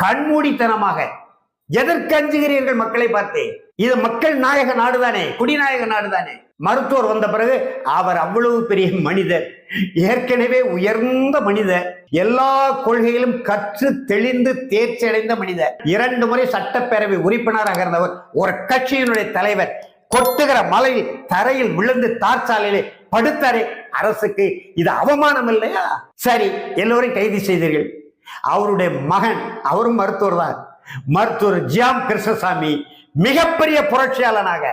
கண்மூடித்தனமாக எதற்கு அஞ்சுகிறீர்கள் மக்களை பார்த்து. இது மக்கள் நாயக நாடுதானே குடிநாயக நாடுதானே. மருத்துவர் வந்த பிறகு அவர் அவ்வளவு பெரிய மனிதர். ஏற்கனவே உயர்ந்த மனிதர். எல்லா கொள்கையிலும் கற்று தெளிந்து தேர்ச்சி அடைந்த மனிதர். இரண்டு முறை சட்டப்பேரவை உறுப்பினராக இருந்தவர் ஒரு கட்சியினுடைய தலைவர். கொட்டுகிற மலையில் தரையில் விழுந்து தார்ச்சாலையிலே படுத்தாரே. அரசுக்கு இது அவமானம் இல்லையா? சரி எல்லோரும் கைது செய்தீர்கள். அவருடைய மகன் அவரும் மருத்துவர் தான். மருத்துவர் ஜியாம் கிருஷ்ணசாமி மிகப்பெரிய புரட்சியாளனாக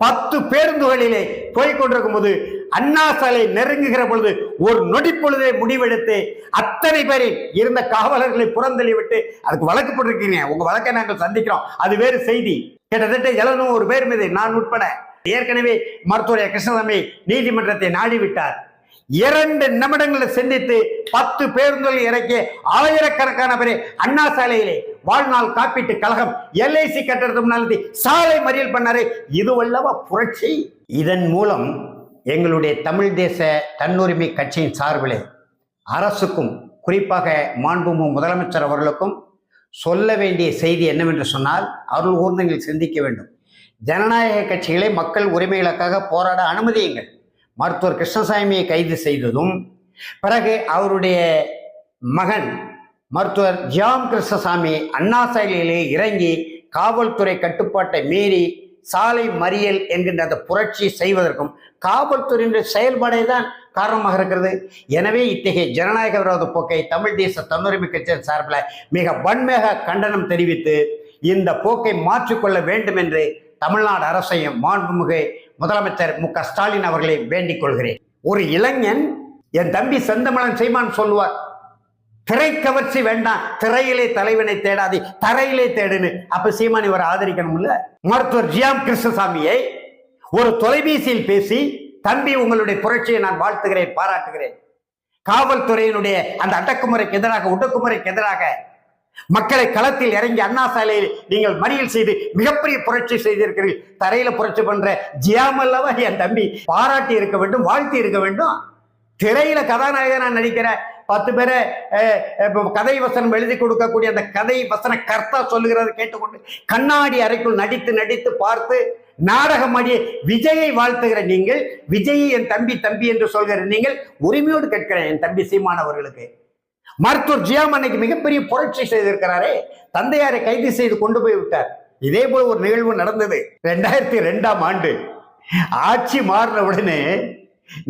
பத்து பேருந்துகளிலே போய்கொண்டிருக்கும் போது அண்ணா சாலை நெருங்குகிற பொழுது ஒரு நொடி பொழுதே முடிவெடுத்து அத்தனை பேரில் இருந்த காவலர்களை புறந்தள்ளி விட்டு அதுக்கு வழக்கு போட்டிருக்கீங்க. உங்க வழக்கை நாங்கள் சந்திக்கிறோம். அது வேறு செய்தி. கிட்டத்தட்ட எழுநூறு பேர் மீது நான் உட்பட ஏற்கனவே மருத்துவர் கிருஷ்ணசாமி நீதிமன்றத்தை நாடி விட்டார் இரண்டு நிமிடங்களில் சிந்தித்து பத்து பேருந்துகள் இறக்கி ஆயிரக்கணக்கான பேரை அண்ணா சாலையிலே வாழ்நாள் காப்பீட்டு கழகம் எல்ஐசி கட்டடத்து முன்னாடி சாலை மறியல் பண்ணாரு. இது வல்லவா புரட்சி. இதன் மூலம் எங்களுடைய தமிழ் தேச தன்னுரிமை கட்சியின் சார்பிலே அரசுக்கும் குறிப்பாக மாண்புமு முதலமைச்சர் அவர்களுக்கும் சொல்ல வேண்டிய செய்தி என்னவென்று சொன்னால் அருள் ஊர்ந்தங்கள் சிந்திக்க வேண்டும். ஜனநாயக கட்சிகளை மக்கள் உரிமைகளுக்காக போராட அனுமதியுங்கள். மருத்துவர் கிருஷ்ணசாமியை கைது செய்ததும் பிறகு அவருடைய மகன் மருத்துவர் ஜியாம் கிருஷ்ணசாமி அண்ணா சாலையிலே இறங்கி காவல்துறை கட்டுப்பாட்டை மீறி சாலை மறியல் என்கின்ற அந்த புரட்சி செய்வதற்கும் காவல்துறையினுடைய செயல்பாடே தான் காரணமாக இருக்கிறது. எனவே இத்தகைய ஜனநாயக விரோத போக்கை தமிழ் தேச தன்னுரிமை கட்சியின் சார்பில் மிக வன்மையாக கண்டனம் தெரிவித்து இந்த போக்கை மாற்றிக்கொள்ள வேண்டும் என்று தமிழ்நாடு அரசையும் மாண்புமிகு முதலமைச்சர் மு க ஸ்டாலின் அவர்களை வேண்டிக் கொள்கிறேன். ஒரு இளைஞன் என் தம்பி செந்தமலன் செய்மான் சொல்லுவார் திரை கவர்ச்சி வேண்டாம் திரையிலே தலைவனை தேடாதே தரையிலே தேடுன்னு. அப்ப சீமான் இவரை ஆதரிக்கணும்ல? மருத்துவர் ஜியாம் கிருஷ்ணசாமியை ஒரு தொலைபேசியில் பேசி தம்பி உங்களுடைய புரட்சியை நான் வாழ்த்துகிறேன் பாராட்டுகிறேன். காவல்துறையினுடைய அந்த அடக்குமுறைக்கு எதிராக ஒடுக்குமுறைக்கு எதிராக மக்களை களத்தில் இறங்கி அண்ணா சாலையில் நீங்கள் மறியல் செய்து மிகப்பெரிய புரட்சி செய்திருக்கிறீர்கள். தரையில புரட்சி பண்ற ஜியாமல்லவா என் தம்பி. பாராட்டி இருக்க வேண்டும் வாழ்த்தி இருக்க வேண்டும். திரையில கதாநாயகனா நடிக்கிற பத்து பேரை கதை வசனம் எழுதி கொடுக்கக்கூடிய அந்த கதை வசன கர்த்தா சொல்லுகிறத கேட்டுக்கொண்டு கண்ணாடி அறைக்குள் நடித்து நடித்து பார்த்து நாடகம் ஆடிய விஜயை வாழ்த்துகிற நீங்கள் விஜயை என் தம்பி தம்பி என்று சொல்கிற நீங்கள் உரிமையோடு கேட்கிறேன் என் தம்பி சீமானவர்களுக்கு அவர்களுக்கு. மருத்துவர் ஜியாம் அன்னைக்கு மிகப்பெரிய புரட்சி செய்திருக்கிறாரே. தந்தையாரை கைது செய்து கொண்டு போய் விட்டார். இதே போல ஒரு நிகழ்வு நடந்தது ரெண்டாயிரத்தி ரெண்டாம் ஆண்டு. ஆட்சி மாறின உடனே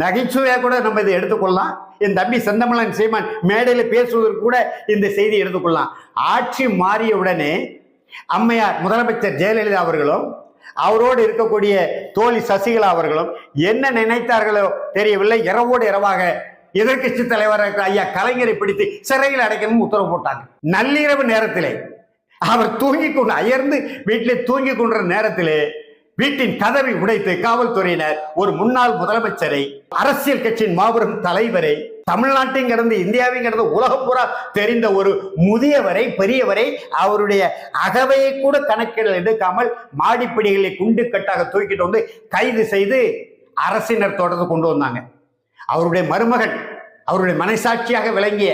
நகைச்சுவையா கூட நம்ம இதை எடுத்துக்கொள்ளலாம். என் தம்பி செந்தமலன் சீமான் மேடையில் பேசுவதற்கு கூட இந்த செய்தி எடுத்துக்கொள்ளலாம். ஆட்சி மாறிய உடனே அம்மையார் முதலமைச்சர் ஜெயலலிதா அவர்களும் அவரோடு இருக்கக்கூடிய தோழி சசிகலா அவர்களும் என்ன நினைத்தார்களோ தெரியவில்லை. இரவோடு இரவாக எதிர்க்கட்சி தலைவராக இருக்கிற ஐயா கலைஞரை பிடித்து சிறையில் அடைக்கணும் உத்தரவு போட்டாங்க. நள்ளிரவு நேரத்திலே அவர் தூங்கி கொண்டு அயர்ந்து வீட்டிலே தூங்கி கொண்ட நேரத்திலே வீட்டின் கதவை உடைத்து காவல்துறையினர் ஒரு முன்னாள் முதலமைச்சரை அரசியல் கட்சியின் மாபெரும் தலைவரை தமிழ்நாட்டையும் கடந்து இந்தியாவையும் கடந்து உலகம் பூரா தெரிந்த ஒரு முதியவரை பெரியவரை அவருடைய அகவையை கூட கணக்கில் எடுக்காமல் மாடிப்படிகளை குண்டு கட்டாக தூக்கிட்டு வந்து கைது செய்து அரசினர் தொடர்ந்து கொண்டு வந்தாங்க. அவருடைய மருமகன் அவருடைய மனைசாட்சியாக விளங்கிய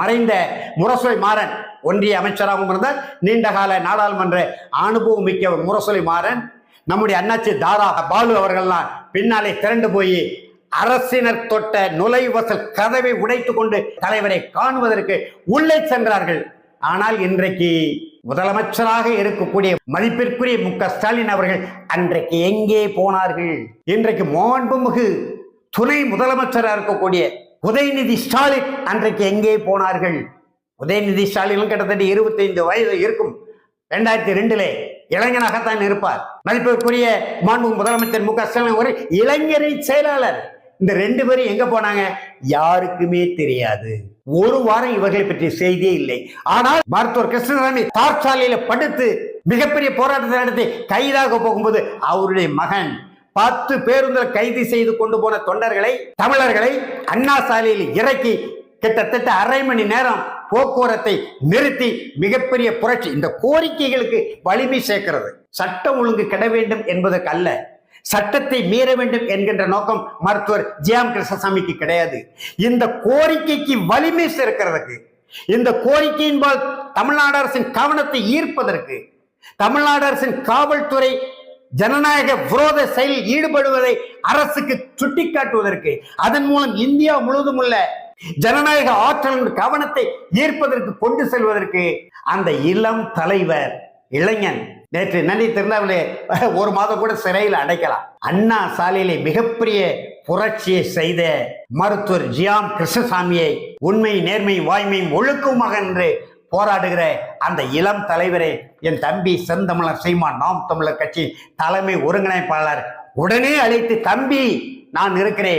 மறைந்த முரசொலி மாறன் ஒன்றிய அமைச்சராகவும் இருந்தார். நீண்டகால நாடாளுமன்ற அனுபவம் மிக்க முரசொலி மாறன் நம்முடைய அண்ணாச்சி தாரா பாலு அவர்கள்லாம் பின்னாலே திரண்டு போய் அரசினர் தொட்ட நுழைவசல் கதவை உடைத்து கொண்டு தலைவரை காணுவதற்கு உள்ளே சென்றார்கள். ஆனால் இன்றைக்கு முதலமைச்சராக இருக்கக்கூடிய மதிப்பிற்குரிய மு க ஸ்டாலின் அவர்கள் அன்றைக்கு எங்கே போனார்கள்? இன்றைக்கு மாண்புமிகு துணை முதலமைச்சராக இருக்கக்கூடிய உதயநிதி ஸ்டாலின் அன்றைக்கு எங்கே போனார்கள்? உதயநிதி ஸ்டாலினும் கிட்டத்தட்ட இருபத்தைந்து வயது இருக்கும். ரெண்டாயிரத்தி ரெண்டிலே இளைஞனாகத்தான் இருப்பார். மதிப்பிற்குரிய மாண்பு முதலமைச்சர் மு க ஸ்டாலின் ஒரு இளைஞரை செயலாளர். இந்த ரெண்டு பேரும் எங்க போனாங்க? யாருக்குமே தெரியாது. ஒரு வாரம் இவர்களை பற்றிய செய்தியே இல்லை. ஆனால் மருத்துவர் கிருஷ்ணசாமி தார்ச்சாலையில படுத்து மிகப்பெரிய போராட்டத்தை நடத்தி கைதாக போகும்போது அவருடைய மகன் பத்து பேருந்தில் கைது செய்து கொண்டு போன தொண்டர்களை தமிழர்களை அண்ணா சாலையில் இறக்கி கிட்டத்தட்ட அரை மணி நேரம் போக்குவரத்தை நிறுத்தி மிகப்பெரிய புரட்சி. இந்த கோரிக்கைகளுக்கு வலிமை சேர்க்கிறது. சட்டம் ஒழுங்கு கிட வேண்டும் என்பதற்கு அல்ல. சட்டத்தை மீற வேண்டும் என்கின்ற நோக்கம் மருத்துவர் ஜியாம் கிருஷ்ணசாமிக்கு கிடையாது. இந்த கோரிக்கைக்கு வலிமை சேர்க்கிறதுக்கு இந்த கோரிக்கையின்பால் தமிழ்நாடு அரசின் கவனத்தை ஈர்ப்பதற்கு தமிழ்நாடு அரசின் காவல்துறை ஜனநாயக விரோத செயலில் ஈடுபடுவதை அரசுக்கு சுட்டிக்காட்டுவதற்கு அதன் மூலம் இந்தியா முழுவதும் உள்ள ஜனநாயக ஆற்றலின் கவனத்தை ஈர்ப்பதற்கு கொண்டு செல்வதற்கு அந்த இளம் தலைவர் இளைஞன் நேற்று நன்றி திருநாவிலே ஒரு மாதம் கூட சிறையில் அடைக்கலாம். அண்ணா சாலையிலே மிகப்பெரிய புரட்சியை செய்த மருத்துவர் ஜியாம் கிருஷ்ணசாமியை உண்மை நேர்மை வாய்மையும் ஒழுக்கமாக என்று போராடுகிற அந்த இளம் தலைவரை என் தம்பி செந்தமிழர் சீமான் நாம் தமிழர் கட்சி தலைமை ஒருங்கிணைப்பாளர். உடனே அழைத்து தம்பி நான் இருக்கிறேன்.